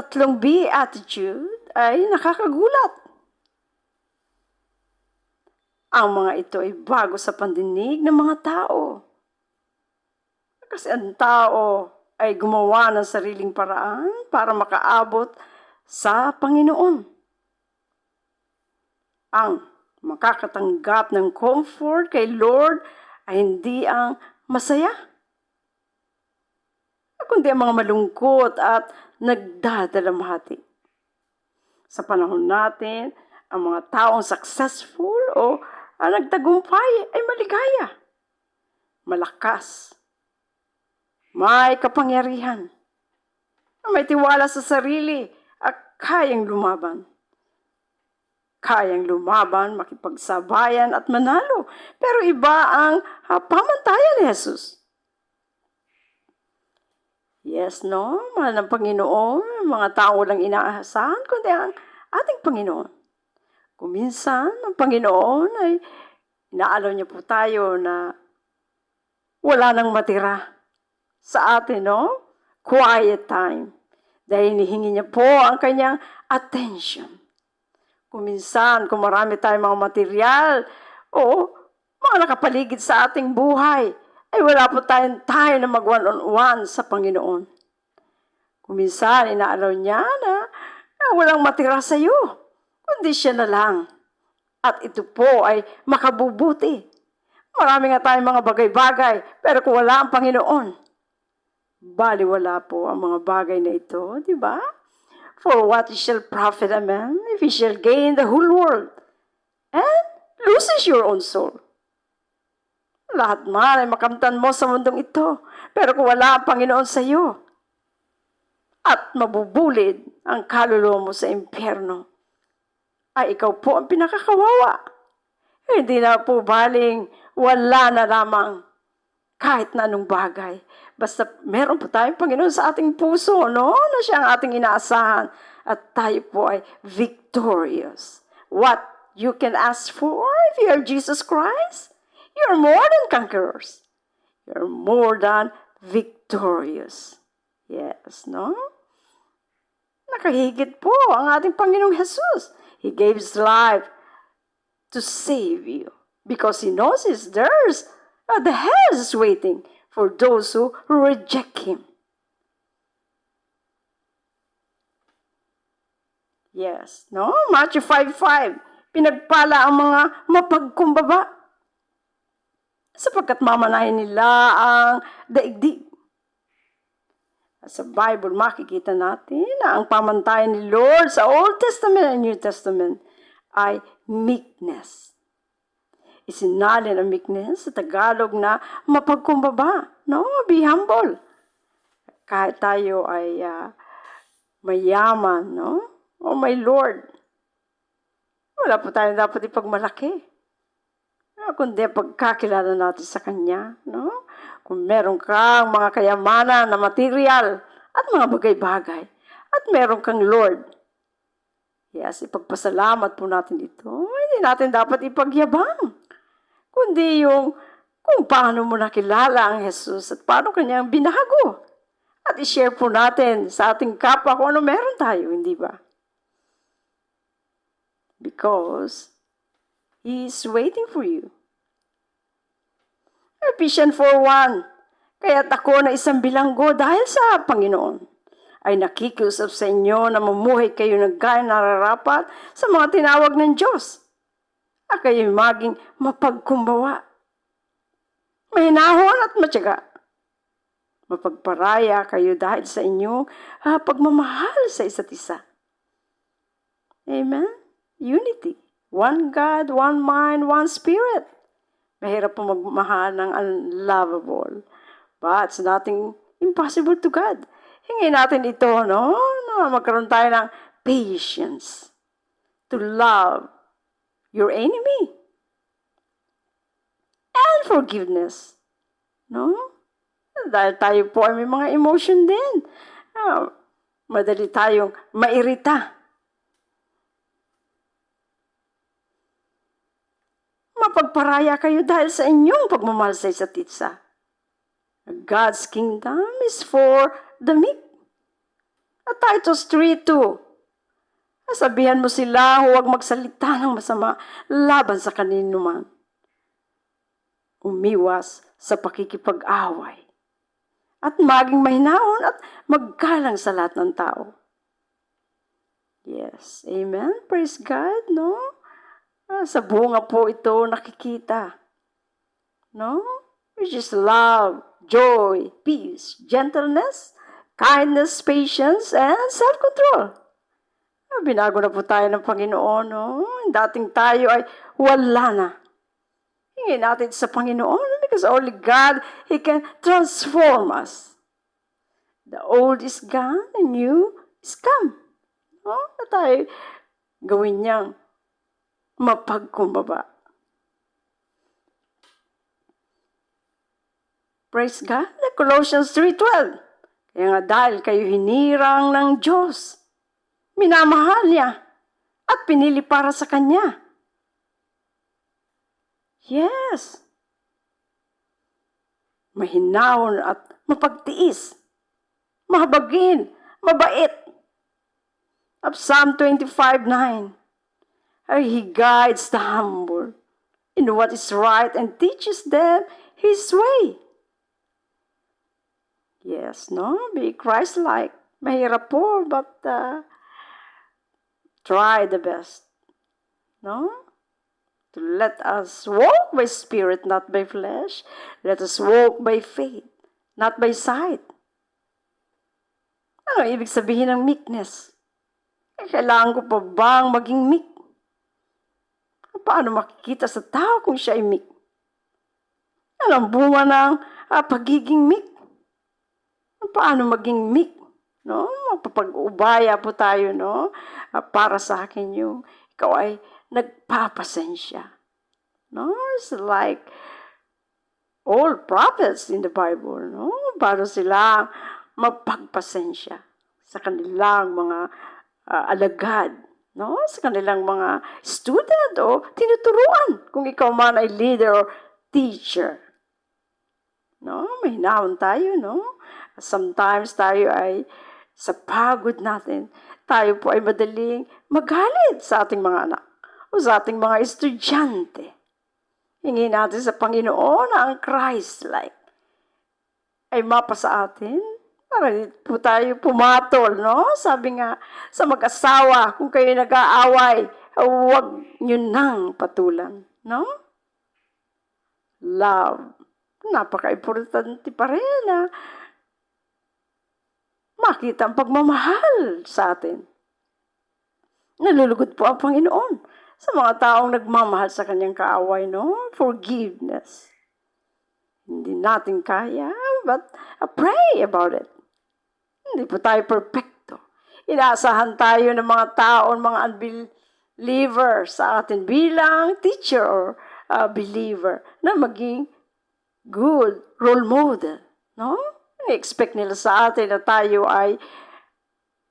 tatlong B attitude ay nakakagulat. Ang mga ito ay bago sa pandinig ng mga tao. Kasi ang tao ay gumawa ng sariling paraan para makaabot sa Panginoon. Ang makakatanggap ng comfort kay Lord ay hindi ang masaya, kundi ang mga malungkot at nagdadalamhati. Sa panahon natin, ang mga taong successful o ang nagtagumpay ay maligaya, malakas, may kapangyarihan, may tiwala sa sarili at kayang lumaban. Kayang lumaban, makipagsabayan at manalo. Pero iba ang ah, pamantayan ni Jesus. Yes, no? Mahal ng Panginoon, mga tao walang inaasahan, kundi ang ating Panginoon. Kuminsan, ang Panginoon ay inaalaw niya po tayo na wala nang matira sa atin, no? Quiet time. Dahil hinihingi niya po ang kanyang attention. Kuminsan, kung marami tayong mga material o mga nakapaligid sa ating buhay, ay wala po tayong time na mag one-on-one sa Panginoon. Kuminsan, inaalaw niya na, na walang matira sa iyo, kundi siya na lang. At ito po ay makabubuti. Marami nga tayong mga bagay-bagay, pero kung wala ang Panginoon, baliwala po ang mga bagay na ito, di ba? For what shall profit a man if he shall gain the whole world and loses your own soul? Lahat man ay makamtan mo sa mundong ito, pero kung wala ang Panginoon sa iyo, at mabubulid ang kaluluwa mo sa impyerno, ay ikaw po ang pinakakawawa. Hindi na po baling wala na lamang kahit na anong bagay. Basta meron po tayong Panginoon sa ating puso, no? Na siya ang ating inaasahan. At tayo po ay victorious. What you can ask for if you are Jesus Christ? You're more than conquerors. You're more than victorious. Yes, no? Nakahigit po ang ating Panginoong Jesus. He gave His life to save you because He knows it's theirs. The hell is waiting for those who reject Him. Yes, no? Matthew 5.5 Pinagpala ang mga mapagkumbaba sapagkat mamanahin nila ang daigdig. Sa Bible, makikita natin na ang pamantayan ni Lord sa Old Testament and New Testament ay meekness. Isinalin ang meekness sa Tagalog na mapagkumbaba. No? Be humble. Kahit tayo ay uh, mayaman, no? O my Lord. Wala po tayo dapat ipagmalaki. Kundi pagkakilala natin sa Kanya, no? Kung meron kang mga kayamanan na material at mga bagay-bagay, at meron kang Lord, yes, ipagpasalamat po natin ito. Hindi natin dapat ipagyabang. Kundi yung kung paano mo nakilala ang Jesus at paano kanyang binago. At i-share po natin sa ating kapwa kung ano meron tayo, hindi ba? Because He is waiting for you. Ephesians 4.1 Kaya't ako na isang bilanggo dahil sa Panginoon ay nakikiusap sa inyo na mamuhay kayo ng gaya nararapat sa mga tinawag ng Diyos. At kayo maging mapagkumbawa. Mahinahon at matyaga. Mapagparaya kayo dahil sa inyong ah, pagmamahal sa isa't isa. Amen? Unity. One God, one mind, one spirit. Mahirap po magmahal ng unlovable. But it's nothing impossible to God. Hingin natin ito, no? no magkaroon tayo ng patience to love your enemy. And forgiveness. No? Dahil tayo po ay may mga emotion din. Ah, madali tayong mairita. Mapagparaya kayo dahil sa inyong pagmamahal sa isa't isa. God's kingdom is for the meek. At Titus 3.2, sabihan mo sila huwag magsalita ng masama laban sa kanino man. Umiwas sa pakikipag-away. At maging mahinahon at maggalang sa lahat ng tao. Yes, amen. Praise God, no? Sa bunga po ito nakikita. No? Which is love, joy, peace, gentleness, kindness, patience, and self-control. Ah, Binago na po tayo ng Panginoon, no? Dating tayo ay wala na. Hingin natin sa Panginoon because only God, He can transform us. The old is gone, the new is come. No? Na tayo gawin niyang mapagkumbaba. Praise God. The Colossians 3.12 Kaya nga dahil kayo hinirang ng Diyos, minamahal niya at pinili para sa Kanya. Yes. Mahinahon at mapagtiis. Mahabagin. Mabait. Of Psalm 25.9 He guides the humble in what is right and teaches them His way. Yes, no? Be Christ-like. Mahirap po, but uh, try the best. No? To let us walk by spirit, not by flesh. Let us walk by faith, not by sight. Ano ibig sabihin ng meekness? Eh, kailangan ko pa bang maging meek? Paano makikita sa tao kung siya ay meek? Ano ang bunga ng ah, pagiging meek? Paano maging meek? No? Mapapag-ubaya po tayo, no? Ah, para sa akin yung ikaw ay nagpapasensya. No? It's like all prophets in the Bible, no? Para sila magpagpasensya sa kanilang mga ah, alagad, no? Sa kanilang mga student o tinuturuan kung ikaw man ay leader or teacher. No? May naon tayo, no? Sometimes tayo ay sa pagod natin, tayo po ay madaling magalit sa ating mga anak o sa ating mga estudyante. Hingi natin sa Panginoon ang Christ-like ay mapa sa atin para di po tayo pumatol, no? Sabi nga sa mag-asawa, kung kayo nag-aaway, huwag nyo nang patulan, no? Love. Napaka-importante pa rin na makita ang pagmamahal sa atin. Nalulugod po ang Panginoon sa mga taong nagmamahal sa kanyang kaaway, no? Forgiveness. Hindi natin kaya, but uh, pray about it. Hindi po tayo perfecto. Inaasahan tayo ng mga tao, mga unbeliever sa atin bilang teacher or uh, believer na maging good role model. No? expect nila sa atin na tayo ay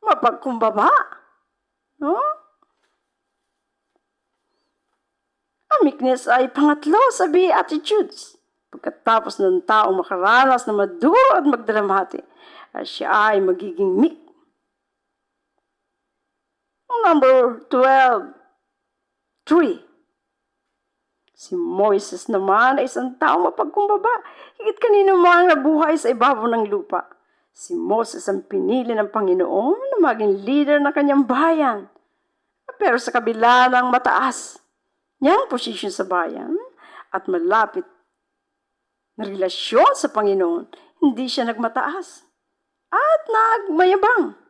mapagkumbaba. No? Ang meekness ay pangatlo sa attitudes. Pagkatapos ng tao makaranas na maduro at magdalamhati, ay siya ay magiging meek. Number 12, 3. Si Moises naman ay isang tao mapagkumbaba, higit kanino mang nabuhay sa ibabaw ng lupa. Si Moses ang pinili ng Panginoon na maging leader ng kanyang bayan. Pero sa kabila ng mataas niyang posisyon sa bayan at malapit na relasyon sa Panginoon, hindi siya nagmataas at nagmayabang.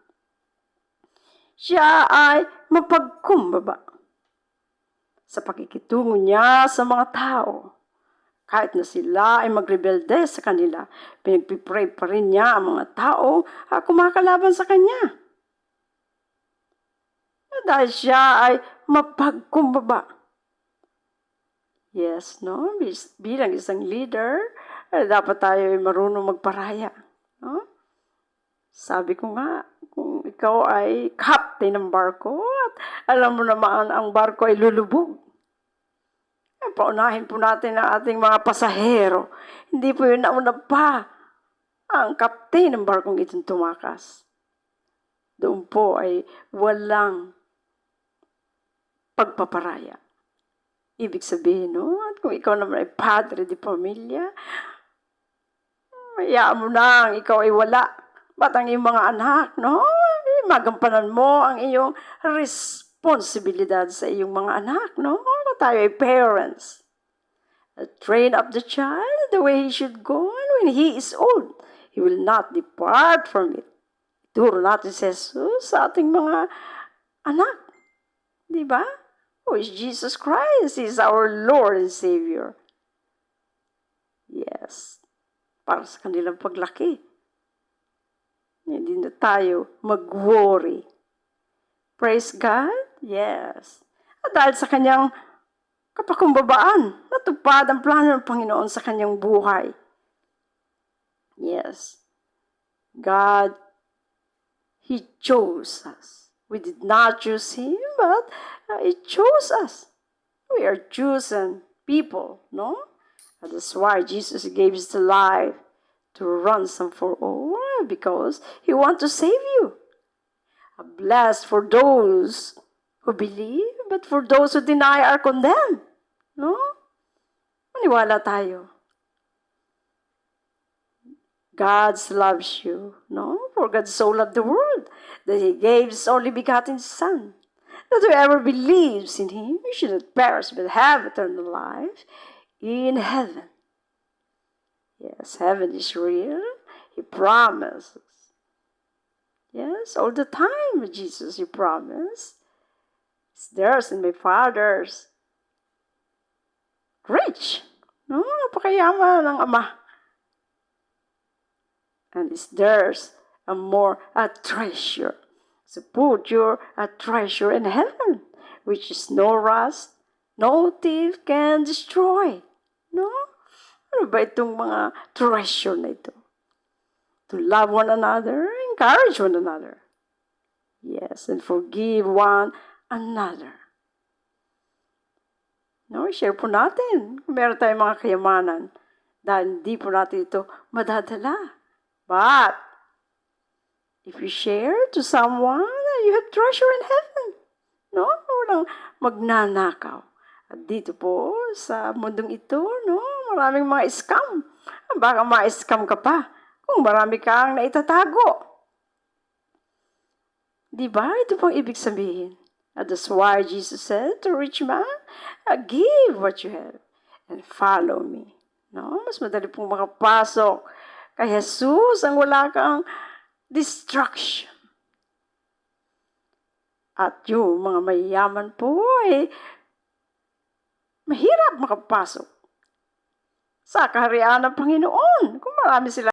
Siya ay mapagkumbaba sa pakikitungo niya sa mga tao. Kahit na sila ay magrebelde sa kanila, pinagpipray pa rin niya ang mga tao at kumakalaban sa kanya. Dahil siya ay mapagkumbaba. Yes, no? Bilang isang leader, eh, dapat tayo ay marunong magparaya. No? Sabi ko nga, kung ikaw ay captain ng barko at alam mo naman ang barko ay lulubog. Eh, paunahin po natin ang ating mga pasahero. Hindi po yun nauna pa ang captain ng barkong itong tumakas. doon po ay walang pagpaparaya. Ibig sabihin, no? At kung ikaw naman ay padre di pamilya, hayaan mo na ikaw ay wala. Ba't ang iyong mga anak, no? Magampanan mo ang iyong responsibilidad sa iyong mga anak, no? Tayo ay parents. Train up the child the way he should go, and when he is old, he will not depart from it. Turo natin si Jesus sa ating mga anak. Di ba? Who is Jesus Christ? He is our Lord and Savior. Yes. Para sa kanilang paglaki. Hindi na tayo mag-worry. Praise God? Yes. At dahil sa kanyang kapakumbabaan, natupad ang plano ng Panginoon sa kanyang buhay. Yes. God, He chose us. We did not choose Him, but uh, He chose us. We are chosen people, no? And that's why Jesus gave His life to ransom for oh, all, because He wants to save you. A blast for those who believe, but for those who deny are condemned. No? Maniwala tayo. God loves you, no? For God so loved the world that He gave His only begotten Son, that whoever believes in Him should not perish but have eternal life in heaven. Yes, heaven is real. He promises. Yes, all the time, Jesus, He promised. It's theirs and my Father's. Rich. No, napakayaman ng Ama. And it's theirs a more a treasure. So put your a treasure in heaven, which is no rust, no thief can destroy. No? Ano ba itong mga treasure na ito? To love one another, encourage one another. Yes, and forgive one another. No, share po natin kung meron tayong mga kayamanan dahil hindi po natin ito madadala. But, if you share to someone, you have treasure in heaven. No? Walang magnanakaw. At dito po, sa mundong ito, no, maraming mga scam. Baka ma-scam ka pa kung marami kang naitatago. Di ba? Ito pong ibig sabihin. And that's why Jesus said to rich man, "Uh, give what you have and follow me. No? Mas madali pong makapasok kay Jesus ang wala kang distraction. At yung mga mayayaman po ay mahirap makapasok sa kaharian ng Panginoon. Kung marami sila